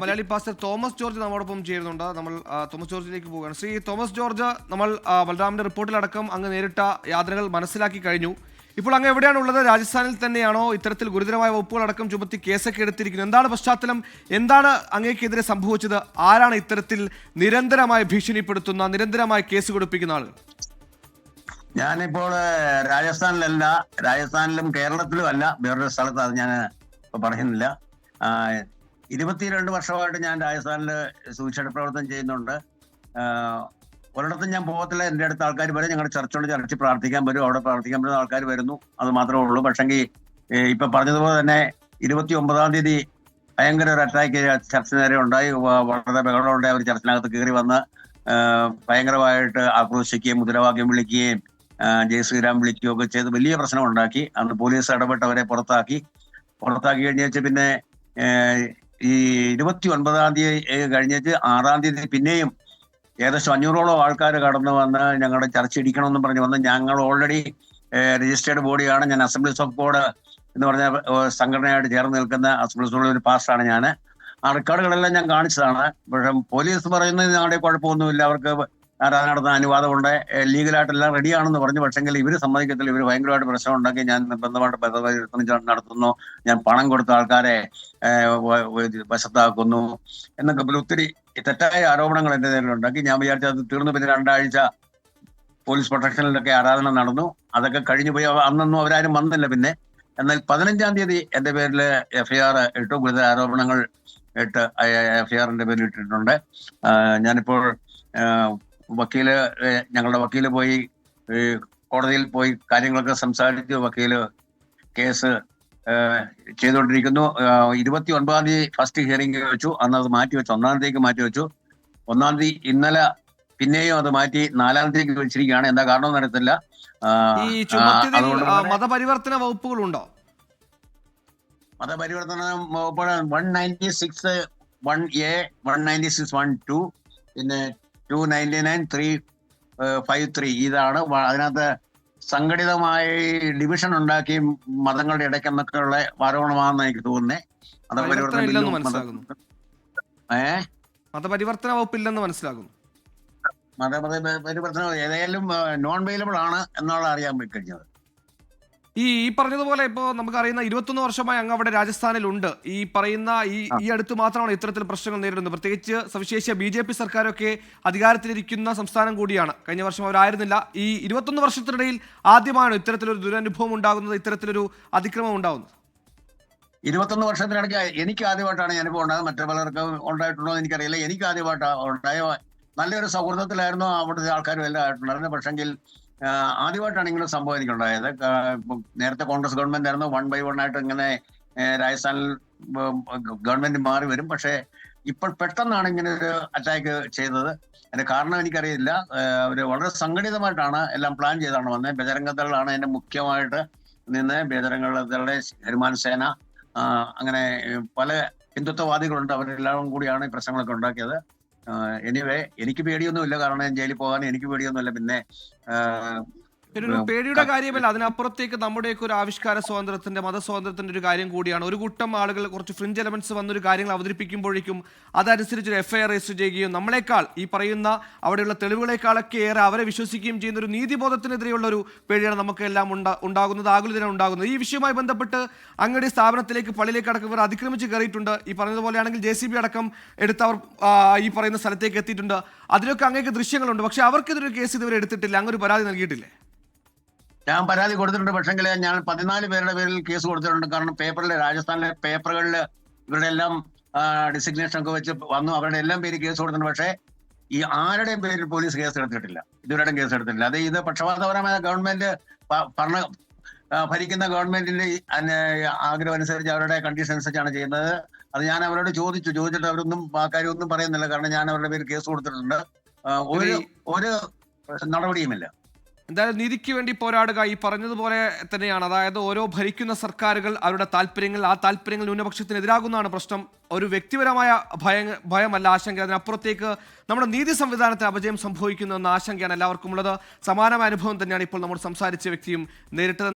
Malayali pastor Thomas George നമ്മോടൊപ്പം ചേരുന്നുണ്ട്. നമ്മൾ തോമസ് ജോർജിലേക്ക് പോവുകയാണ്. ശ്രീ തോമസ് ജോർജ് നമ്മൾ ബലറാമിന്റെ റിപ്പോർട്ടിലടക്കം അങ്ങ് നേരിട്ട യാതനകൾ മനസ്സിലാക്കി കഴിഞ്ഞു. ഇപ്പോൾ അങ്ങ് എവിടെയാണ് ഉള്ളത് രാജസ്ഥാനിൽ തന്നെയാണോ? ഇത്തരത്തിൽ ഗുരുതരമായ വകുപ്പുകൾ അടക്കം ചുമത്തി കേസൊക്കെ എടുത്തിരിക്കുന്നു. എന്താണ് പശ്ചാത്തലം? എന്താണ് അങ്ങേക്കെതിരെ സംഭവിച്ചത്? ആരാണ് ഇത്തരത്തിൽ നിരന്തരമായി ഭീഷണിപ്പെടുത്തുന്ന നിരന്തരമായി കേസ് കൊടുപ്പിക്കുന്ന ആളുകൾ? ഞാനിപ്പോൾ രാജസ്ഥാനിലല്ല. രാജസ്ഥാനിലും കേരളത്തിലും അല്ല. വേറൊരു സ്ഥലത്ത് അത് ഞാൻ പറയുന്നില്ല. ഇരുപത്തിരണ്ട് വർഷമായിട്ട് ഞാൻ രാജസ്ഥാനിൽ സൂക്ഷിച്ച പ്രവർത്തനം ചെയ്യുന്നുണ്ട്. ഒരിടത്തും ഞാൻ പോകത്തില്ല. എന്റെ അടുത്ത് ആൾക്കാർ വരും. ഞങ്ങളുടെ ചർച്ചോട് ചർച്ച് പ്രാർത്ഥിക്കാൻ വരും. അവിടെ പ്രാർത്ഥിക്കാൻ വരുന്ന ആൾക്കാർ വരുന്നു. അത് മാത്രമേ ഉള്ളൂ. പക്ഷെങ്കിൽ ഇപ്പൊ പറഞ്ഞതുപോലെ തന്നെ ഇരുപത്തി ഒമ്പതാം തീയതി ഭയങ്കര ഒരു അറ്റാക്ക് ചർച്ച നേരെ ഉണ്ടായി. വളരെ ബഹളമുണ്ടായി. ഒരു ചർച്ചിനകത്ത് കയറി വന്ന് ഭയങ്കരമായിട്ട് ആക്രോശിക്കുകയും മുദ്രാവാക്യം വിളിക്കുകയും ജയ് ശ്രീരാം വിളിക്കുകയൊക്കെ ചെയ്ത് വലിയ പ്രശ്നം ഉണ്ടാക്കി അന്ന് പോലീസ് ഇടപെട്ടവരെ പുറത്താക്കി. പുറത്താക്കി കഴിഞ്ഞേച്ച് പിന്നെ ഈ ഇരുപത്തി ഒൻപതാം തീയതി കഴിഞ്ഞിട്ട് ആറാം തീയതി പിന്നെയും ഏകദേശം അഞ്ഞൂറോളം ആൾക്കാർ കടന്നു വന്ന് ഞങ്ങളുടെ ചർച്ച ഇടിക്കണമെന്ന് പറഞ്ഞ് വന്ന് ഞങ്ങൾ ഓൾറെഡി രജിസ്റ്റേർഡ് ബോഡിയാണ് ഞാൻ അസംബ്ലീസ് ഓഫ് ബോർഡ് എന്ന് പറഞ്ഞ സംഘടനയായിട്ട് ചേർന്ന് നിൽക്കുന്ന അസംബ്ലീസ് ഓഫ് ഒരു പാസ്റ്റാണ് ഞാൻ ആ റെക്കോർഡുകളെല്ലാം ഞാൻ കാണിച്ചതാണ്. പക്ഷെ പോലീസ് പറയുന്നത് ഞങ്ങളുടെ കുഴപ്പമൊന്നുമില്ല. അവർക്ക് ആരാധന നടത്താൻ അനുവാദമുണ്ട്. ലീഗലായിട്ടെല്ലാം റെഡിയാണെന്ന് പറഞ്ഞു. പക്ഷെങ്കിൽ ഇവർ സമ്മതിക്കത്തില്ല. ഇവർ ഭയങ്കരമായിട്ട് പ്രശ്നം ഉണ്ടാക്കി ഞാൻ നിർബന്ധമായിട്ട് ബന്ധപരിവർത്തനം നടത്തുന്നു. ഞാൻ പണം കൊടുത്ത ആൾക്കാരെ വശത്താക്കുന്നു. എന്നൊക്കെ പിന്നെ ഒത്തിരി തെറ്റായ ആരോപണങ്ങൾ എന്റെ നേരിൽ ഉണ്ടാക്കി ഞാൻ വിചാരിച്ചു അത് തീർന്നു. പിന്നെ രണ്ടാഴ്ച പോലീസ് പ്രൊട്ടക്ഷനിലൊക്കെ ആരാധന നടന്നു. അതൊക്കെ കഴിഞ്ഞു പോയി. അന്നൊന്നും അവരാരും വന്നില്ല പിന്നെ. എന്നാൽ പതിനഞ്ചാം തീയതി എന്റെ പേരിൽ എഫ്ഐആർ ഇട്ടു. ഗുരുതര ആരോപണങ്ങൾ ഇട്ട് എഫ്ഐആറിന്റെ പേരിൽ ഇട്ടിട്ടുണ്ട്. ഞാനിപ്പോൾ വക്കീൽ ഞങ്ങളുടെ വക്കീൽ പോയി കോടതിയിൽ പോയി കാര്യങ്ങളൊക്കെ സംസാരിച്ച് വക്കീൽ കേസ് ചെയ്തുകൊണ്ടിരിക്കുന്നു. ഇരുപത്തി ഒൻപതാം തീയതി ഫസ്റ്റ് ഹിയറിംഗ് വെച്ചു. അന്ന് അത് മാറ്റി വെച്ചു. ഒന്നാം തീയതിക്ക് മാറ്റി വെച്ചു. ഒന്നാം തീയതി ഇന്നലെ പിന്നെയും അത് മാറ്റി നാലാം തീയതിക്ക് വെച്ചിരിക്കുകയാണ് എന്താ കാരണം അറിയത്തില്ല. മതപരിവർത്തന വകുപ്പുകളുണ്ടോ? മതപരിവർത്തന മതപരിവർത്തനം one ninety six one A one ninety six one two പിന്നെ two ninety nine three five three ഇതാണ് അതിനകത്ത് സംഘടിതമായി ഡിവിഷൻ ഉണ്ടാക്കി മതങ്ങളുടെ ഇടയ്ക്ക് എന്നൊക്കെയുള്ള ആരോപണമാണെന്ന് എനിക്ക് തോന്നുന്നേ. പരിവർത്തനം ഇല്ലെന്ന് ബില്ലും മനസ്സിലാകുന്നു. മത- ഏ? മതപരിവർത്തന വകുപ്പില്ലെന്ന് മനസ്സിലാകുന്നു. മതപരിവർത്തനം പരിവർത്തനം ഏതായാലും നോൺ അവൈലബിൾ ആണ് എന്നുള്ള അറിയാൻ പോയി കഴിഞ്ഞത്. ഈ ഈ പറഞ്ഞതുപോലെ ഇപ്പോൾ നമുക്കറിയുന്ന ഇരുപത്തൊന്ന് വർഷമായി അങ്ങ് അവിടെ രാജസ്ഥാനിലുണ്ട്. ഈ പറയുന്ന ഈ ഈ അടുത്ത് മാത്രമാണ് ഇത്തരത്തിൽ പ്രശ്നങ്ങൾ നേരിടുന്നത്. പ്രത്യേകിച്ച് സവിശേഷ ബി ജെ പി സർക്കാരൊക്കെ അധികാരത്തിലിരിക്കുന്ന സംസ്ഥാനം കൂടിയാണ്. കഴിഞ്ഞ വർഷം അവരായിരുന്നില്ല. ഈ ഇരുപത്തൊന്ന് വർഷത്തിനിടയിൽ ആദ്യമാണ് ഇത്തരത്തിലൊരു ദുരനുഭവം ഉണ്ടാകുന്നത് ഇത്തരത്തിലൊരു അതിക്രമം ഉണ്ടാകുന്നത്. ഇരുപത്തൊന്ന് വർഷത്തിനിടയ്ക്ക് എനിക്ക് ആദ്യമായിട്ടാണ് ഞാനിപ്പോൾ ഉണ്ടാകുന്നത്. മറ്റു പലർക്കും ഉണ്ടായിട്ടുണ്ടോ എന്ന് എനിക്കറിയില്ല. എനിക്ക് ആദ്യമായിട്ടാണ് ഉണ്ടായ നല്ലൊരു സൗഹൃദത്തിലായിരുന്നു അവിടുത്തെ ആൾക്കാരും എല്ലാം ആയിട്ടുണ്ടായിരുന്നത് പക്ഷെങ്കിൽ ആദ്യമായിട്ടാണ് ഇങ്ങനെ സംഭവം എനിക്കുണ്ടായത് നേരത്തെ കോൺഗ്രസ് ഗവൺമെന്റ് ആയിരുന്നു. വൺ ബൈ വൺ ആയിട്ട് ഇങ്ങനെ രാജസ്ഥാനിൽ ഗവൺമെന്റ് മാറി വരും. പക്ഷേ ഇപ്പോൾ പെട്ടെന്നാണ് ഇങ്ങനെ ഒരു അറ്റാക്ക് ചെയ്തത്. അതിന്റെ കാരണം എനിക്കറിയില്ല. അവർ വളരെ സംഘടിതമായിട്ടാണ് എല്ലാം പ്ലാൻ ചെയ്താണ് വന്നത്. ബജരംഗദളാണ് അതിന്റെ മുഖ്യമായിട്ട് നിന്ന് ബജരംഗദളുടെ ഹനുമാൻ സേന അങ്ങനെ പല ഹിന്ദുത്വവാദികളുണ്ട്. അവരെല്ലാം കൂടിയാണ് ഈ പ്രശ്നങ്ങളൊക്കെ ഉണ്ടാക്കിയത്. എനിവേ എനിക്ക് പേടിയൊന്നുമില്ല. കാരണം ജയിലിൽ പോകാൻ എനിക്ക് പേടിയൊന്നുമില്ല. പിന്നെ ഒരു പേടിയുടെ കാര്യമല്ല അതിനപ്പുറത്തേക്ക് നമ്മുടെയൊക്കെ ഒരു ആവിഷ്കാര സ്വാതന്ത്ര്യത്തിന്റെ മതസ്വാതന്ത്ര്യത്തിന്റെ ഒരു കാര്യം കൂടിയാണ്. ഒരു കൂട്ടം ആളുകൾ കുറച്ച് ഫ്രിഞ്ച് എലമെന്റ്സ് വന്നൊരു കാര്യങ്ങൾ അവതരിപ്പിക്കുമ്പോഴേക്കും അതനുസരിച്ച് ഒരു എഫ്ഐആർ രജിസ്റ്റർ ചെയ്യുകയും നമ്മളെക്കാൾ ഈ പറയുന്ന അവിടെയുള്ള തെളിവുകളെക്കാളൊക്കെ ഏറെ അവരെ വിശ്വസിക്കുകയും ചെയ്യുന്ന ഒരു നീതിബോധത്തിനെതിരെയുള്ള ഒരു പേടിയാണ് നമുക്ക് എല്ലാം ഉണ്ടാ ഉണ്ടാകുന്നത് ആകുലതയാണ് ഉണ്ടാകുന്നത്. ഈ വിഷയവുമായി ബന്ധപ്പെട്ട് അങ്ങയുടെ സ്ഥാപനത്തിലേക്ക് പള്ളിയിലേക്ക് അടക്കം ഇവർ അതിക്രമിച്ച് കയറിയിട്ടുണ്ട്. ഈ പറഞ്ഞതുപോലെയാണെങ്കിൽ ജെ സി ബി അടക്കം എടുത്ത് അവർ ഈ പറയുന്ന സ്ഥലത്തേക്ക് എത്തിയിട്ടുണ്ട്. അതിലൊക്കെ അങ്ങേക്ക് ദൃശ്യങ്ങളുണ്ട് പക്ഷെ അവർക്കെതിരെ കേസ് ഇതുവരെ എടുത്തിട്ടില്ല. അങ്ങനെ ഒരു പരാതി നൽകിയിട്ടില്ലേ? ഞാൻ പരാതി കൊടുത്തിട്ടുണ്ട്. പക്ഷെങ്കിൽ ഞാൻ പതിനാല് പേരുടെ പേരിൽ കേസ് കൊടുത്തിട്ടുണ്ട്. കാരണം പേപ്പറിൽ രാജസ്ഥാനിലെ പേപ്പറുകളിൽ ഇവരുടെ എല്ലാം ഡിസിഗ്നേഷൻ ഒക്കെ വെച്ച് വന്നു. അവരുടെ എല്ലാം പേര് കേസ് കൊടുത്തിട്ടുണ്ട്. പക്ഷേ ഈ ആരുടെയും പേരിൽ പോലീസ് കേസ് എടുത്തിട്ടില്ല. ഇതുവരെയും കേസ് എടുത്തിട്ടില്ല. അത് ഇത് പക്ഷപാതപരമായ ഗവൺമെന്റ് ഭരണ ഭരിക്കുന്ന ഗവൺമെന്റിന്റെ ആഗ്രഹം അനുസരിച്ച് അവരുടെ കണ്ടീഷൻ അനുസരിച്ചാണ് ചെയ്യുന്നത്. അത് ഞാൻ അവരോട് ചോദിച്ചു. ചോദിച്ചിട്ട് അവരൊന്നും ആ കാര്യം ഒന്നും പറയുന്നില്ല. കാരണം ഞാൻ അവരുടെ പേര് കേസ് കൊടുത്തിട്ടുണ്ട്. ഒരു ഒരു നടപടിയുമില്ല. എന്തായാലും നീതിക്ക് വേണ്ടി പോരാടുക ഈ പറഞ്ഞതുപോലെ തന്നെയാണ്. അതായത് ഓരോ ഭരിക്കുന്ന സർക്കാരുകൾ അവരുടെ താല്പര്യങ്ങൾ ആ താല്പര്യങ്ങൾ ന്യൂനപക്ഷത്തിനെതിരാകുന്നതാണ് പ്രശ്നം. ഒരു വ്യക്തിപരമായ ഭയ ഭയമല്ല ആശങ്ക. അതിനപ്പുറത്തേക്ക് നമ്മുടെ നീതി സംവിധാനത്തിന് അപജയം സംഭവിക്കുന്നു എന്ന ആശങ്കയാണ് എല്ലാവർക്കും ഉള്ളത് സമാനമായ അനുഭവം തന്നെയാണ് ഇപ്പോൾ നമ്മൾ സംസാരിച്ച വ്യക്തിയും നേരിട്ടത്.